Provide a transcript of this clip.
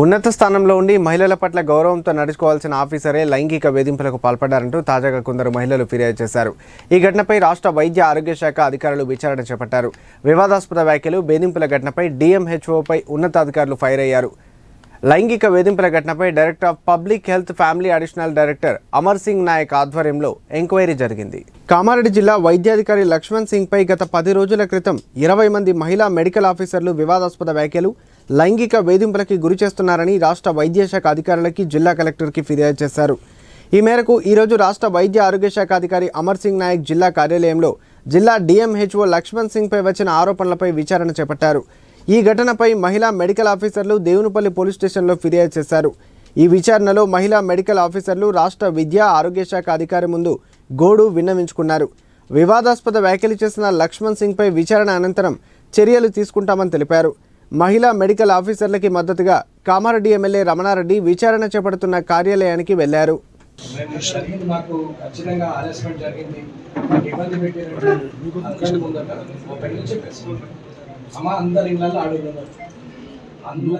ఉన్నత స్థానంలో ఉండి మహిళల పట్ల గౌరవంతో నడుచుకోవాల్సిన ఆఫీసరే లైంగిక వేధింపులకు పాల్పడ్డారంటూ తాజాగా కొందరు మహిళలు ఫిర్యాదు చేశారు. ఈ ఘటనపై రాష్ట్ర వైద్య ఆరోగ్య శాఖ అధికారులు విచారణ చేపట్టారు. వివాదాస్పద వ్యాఖ్యలు వేధింపుల ఘటనపై డిఎంహెచ్ఓపై ఉన్నతాధికారులు ఫైర్ అయ్యారు. లైంగిక వేధింపుల ఘటనపై director of public health family additional director Amar Singh Nayak ఆధ్వర్యంలో ఎంక్వైరీ జరిగింది. కామారెడ్డి జిల్లా వైద్యాధికారి లక్ష్మణ్ సింగ్ పై గత పది రోజుల క్రితం ఇరవై మంది మహిళా మెడికల్ ఆఫీసర్లు వివాదాస్పద వ్యాఖ్యలు లైంగిక వేధింపులకి గురి చేస్తున్నారని రాష్ట్ర వైద్యశాఖ అధికారులకి జిల్లా కలెక్టర్కి ఫిర్యాదు చేశారు. ఈ మేరకు ఈరోజు రాష్ట్ర వైద్య ఆరోగ్య శాఖ అధికారి అమర్ సింగ్ నాయక్ జిల్లా కార్యాలయంలో జిల్లా డిఎంహెచ్ఓ లక్ష్మణ్ సింగ్పై వచ్చిన ఆరోపణలపై విచారణ చేపట్టారు. ఈ ఘటనపై మహిళా మెడికల్ ఆఫీసర్లు దేవునిపల్లి పోలీస్ స్టేషన్లో ఫిర్యాదు చేశారు. ఈ విచారణలో మహిళా మెడికల్ ఆఫీసర్లు రాష్ట్ర విద్యా ఆరోగ్య శాఖ అధికారి ముందు గోడు విన్నవించుకున్నారు. వివాదాస్పద వ్యాఖ్యలు చేసిన లక్ష్మణ్ సింగ్పై విచారణ అనంతరం చర్యలు తీసుకుంటామని తెలిపారు. మహిళా మెడికల్ ఆఫీసర్లకి మద్దతుగా కామారెడ్డి ఎమ్మెల్యే రమణారెడ్డి విచారణ చేపడుతున్న కార్యాలయానికి వెళ్ళారు. మేము ఖచ్చితంగా హరాస్మెంట్ జరిగింది. ఇబ్బంది పెట్టారు అమ్మ అందరి ఇళ్ళల్లో అడుగుతున్నారు అందరూ